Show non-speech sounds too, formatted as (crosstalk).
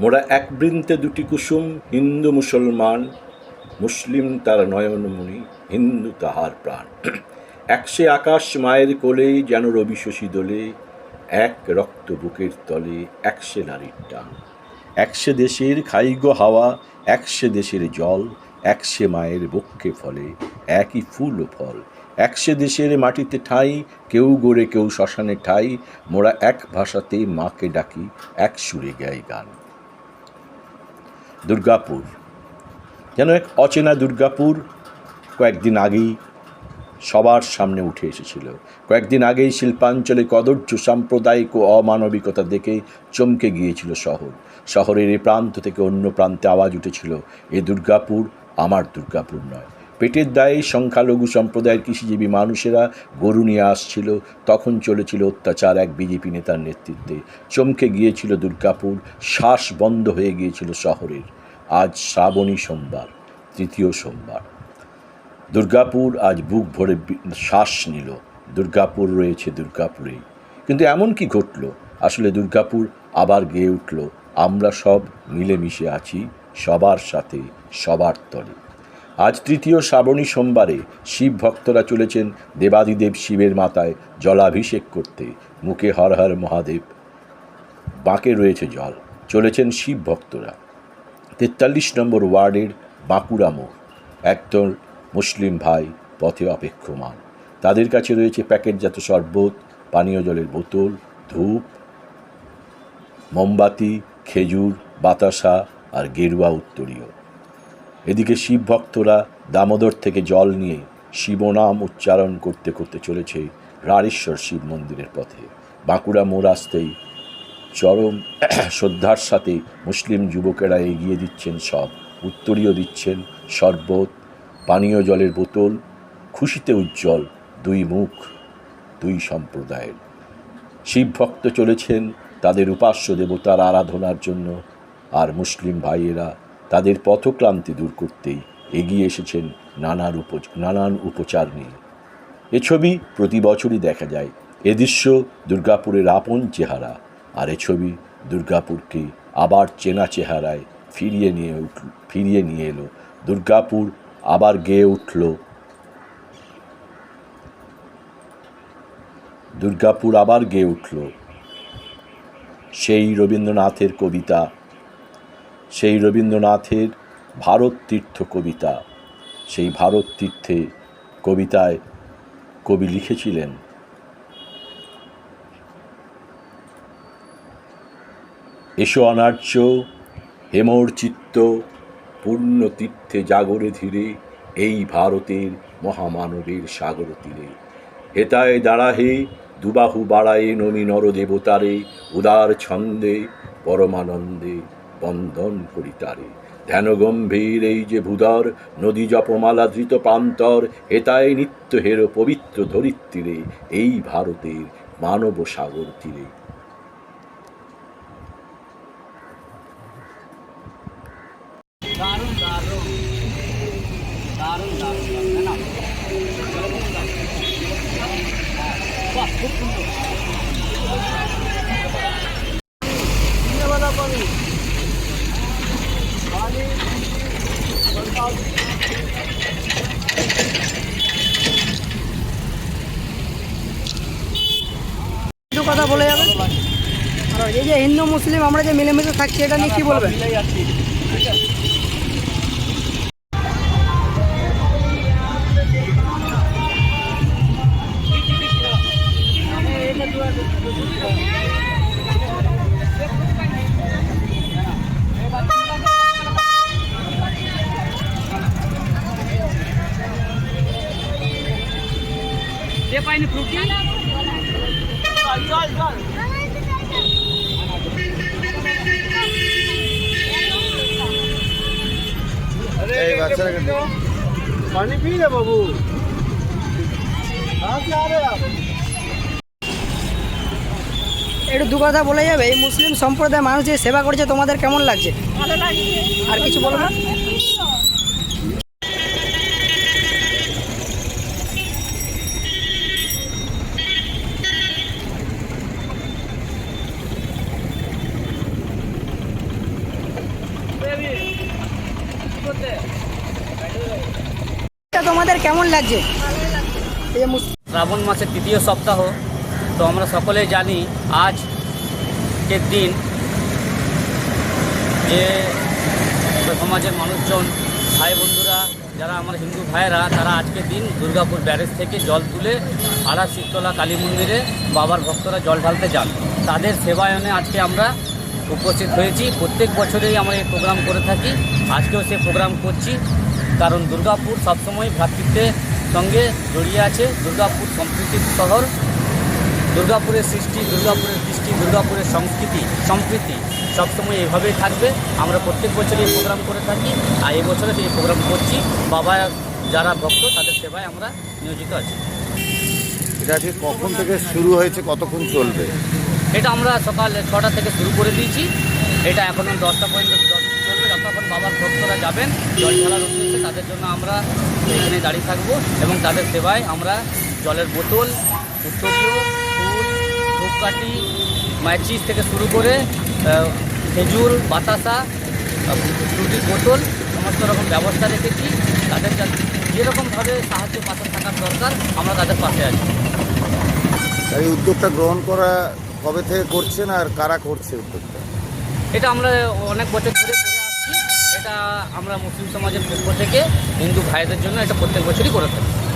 মোরা এক বৃন্তে দুটি কুসুম, হিন্দু মুসলমান, মুসলিম তার নয়নমণি, হিন্দু তাহার প্রাণ। একসে আকাশ মায়ের কোলে, যেন রবি শশী দোলে, এক রক্ত বুকের তলে একসে নারীর টান। একসে দেশের খাইগ হাওয়া একসে দেশের জল একসে মায়ের বক্ষে ফলে, একই ফুল ও ফল। একসে দেশের মাটিতে ঠাঁই, কেউ গড়ে, কেউ শ্মশানে ঠাই। মোরা এক ভাষাতে মাকে ডাকি, এক সুরে গাই গান। দুর্গাপুর। যেন এক অচেনা দুর্গাপুর কয়েকদিন আগেই সবার সামনে উঠে এসেছিল। কয়েকদিন আগেই শিল্পাঞ্চলে কদর্য, সাম্প্রদায়িক ও অমানবিকতা দেখে চমকে গিয়েছিল শহর। শহরের এ প্রান্ত থেকে অন্য প্রান্তে আওয়াজ উঠেছিল, এ দুর্গাপুর আমার দুর্গাপুর নয়। পেটের দায়ে সংখ্যালঘু সম্প্রদায়ের কৃষিজীবী মানুষেরা গরু নিয়ে আসছিল। তখন চলেছিল অত্যাচার এক বিজেপি নেতার নেতৃত্বে। চমকে গিয়েছিল দুর্গাপুর, শ্বাস বন্ধ হয়ে গিয়েছিল শহরের। আজ শ্রাবণী সোমবার, তৃতীয় সোমবার। দুর্গাপুর আজ বুক ভরে শ্বাস নিল। দুর্গাপুর রয়েছে দুর্গাপুরেই। কিন্তু এমন কি ঘটল? আসলে দুর্গাপুর আবার গেয়ে উঠল। আমরা সব মিলেমিশে আছি, সবার সাথে, সবার তলে। আজ তৃতীয় শ্রাবণী সোমবারে শিব ভক্তরা চলেছেন দেবাদিদেব শিবের মাথায় জলাভিষেক করতে। মুখে হর হর মহাদেব, বাঁকে রয়েছে জল। চলেছেন শিব ভক্তরা। তেতাল্লিশ নম্বর ওয়ার্ডের বাঁকুড়া মোড়। একদল মুসলিম ভাই পথে অপেক্ষমান। তাদের কাছে রয়েছে প্যাকেটজাত শরবত, পানীয় জলের বোতল, ধূপ, মোমবাতি, খেজুর, বাতাসা আর গেরুয়া উত্তরীয়। এদিকে শিব ভক্তরা দামোদর থেকে জল নিয়ে শিবনাম উচ্চারণ করতে করতে চলেছে রাড়েশ্বর শিব মন্দিরের পথে। বাঁকুড়া মোড় আসতেই চরম (clears throat) শ্রদ্ধার সাথে মুসলিম যুবকেরা এগিয়ে দিচ্ছেন সব। উত্তরীয় দিচ্ছেন শরবত, পানীয় জলের বোতল, খুশিতে উজ্জ্বল দুই মুখ, দুই সম্প্রদায়ের। শিব ভক্ত চলেছেন তাদের উপাস্য দেবতার আরাধনার জন্য, আর মুসলিম ভাইয়েরা তাদের পথক্লান্তি দূর করতেই এগিয়ে এসেছেন নানার উপ নানান উপচার নিয়ে। এ ছবি প্রতি বছরই দেখা যায়। এ দৃশ্য দুর্গাপুরের আপন চেহারা, আর এ ছবি দুর্গাপুরকে আবার চেনা চেহারায় ফিরিয়ে নিয়ে উঠল ফিরিয়ে নিয়ে এলো। দুর্গাপুর আবার গেয়ে উঠল। দুর্গাপুর আবার গেয়ে উঠল। সেই রবীন্দ্রনাথের কবিতা সেই রবীন্দ্রনাথের ভারত তীর্থ কবিতা। সেই ভারত তীর্থে কবিতায় কবি লিখেছিলেন। এসো অনার্য হেমর চিত্ত পূর্ণ তীর্থে জাগরে ধীরে এই ভারতের মহামানবের সাগর তীরে। হেতায় দাঁড়াহে, দুবাহু বাড়ায়ে নমি নর দেবতারে উদার ছন্দে পরমানন্দে তারে ধ্যান গম্ভীর এই যে ভূধর, নদী জপমালা ধৃত প্রান্তর, হেতায় নিত্য হের পবিত্র ধরিত্রীরে, এই ভারতের মানব সাগর তীরে। খুব সুন্দর ধন্যবাদ পানি পানি কিছু কথা বলে যাবেন আর এই যে হিন্দু, মুসলিম, আমরা যে মিলেমিশে থাকছি, এটা নিয়ে কি বলবেন? মিলে যাচ্ছি ঠিক আছে যে পাইনি ফ্রুটি পানি পি রে বাবু। একটু দু কথা বলে যাবে এই মুসলিম সম্প্রদায়ের মানুষ যে সেবা করছে তোমাদের কেমন লাগছে। আর কিছু বলো না? না কেমন লাগছে? শ্রাবণ মাসের তৃতীয় সপ্তাহ, তো আমরা সকলেই জানি আজ আজকের দিন যে সমাজের মানুষজন, ভাই বন্ধুরা, যারা আমার হিন্দু ভাইয়েরা, তারা আজকের দিন দুর্গাপুর ব্যারেজ থেকে জল তুলে আড়া শীতলা কালী মন্দিরে বাবার ভক্তরা জল ঢালতে যান। তাদের সেবায়নে আজকে আমরা উপস্থিত হয়েছি। প্রত্যেক বছরেই আমরা এই প্রোগ্রাম করে থাকি। আজকেও সে প্রোগ্রাম করছি। কারণ দুর্গাপুর সবসময় ভ্রাতৃত্বের সঙ্গে জড়িয়ে আছে। দুর্গাপুর সম্প্রীতির শহর দুর্গাপুরের সৃষ্টি দুর্গাপুরের কৃষ্টি দুর্গাপুরের সংস্কৃতি সম্প্রীতি সবসময় এভাবেই থাকবে। আমরা প্রত্যেক বছরই এই প্রোগ্রাম করে থাকি আর এই বছরে সেই প্রোগ্রাম করছি। বাবা যারা ভক্ত তাদের সেবায় আমরা নিয়োজিত আছি। এটা কখন থেকে শুরু হয়েছে কতক্ষণ চলবে? এটা আমরা সকাল ছটা থেকে শুরু করে দিয়েছি। এটা এখনও দশটা পর্যন্ত বাবার ভক্তরা যাবেন জল ঢালার উদ্দেশ্যে তাদের জন্য আমরা এখানে দাঁড়িয়ে থাকব এবং তাদের সেবায় আমরা জলের বোতল উত্তরীয় ফুল ধূপকাঠি ম্যাচিস থেকে শুরু করে খেজুর বাতাসা আহ, বোতল সমস্ত রকম ব্যবস্থা রেখেছি। তাদের যেরকমভাবে সাহায্য পাশে থাকার দরকার আমরা তাদের পাশে আছি। এই উদ্যোগটা গ্রহণ করা কবে থেকে করছেন আর কারা করছে উদ্যোগটা? এটা আমরা অনেক বছর ধরে আমরা মুসলিম সমাজের পক্ষ থেকে হিন্দু ভাইদের জন্য এটা প্রত্যেক বছরই করে থাকি।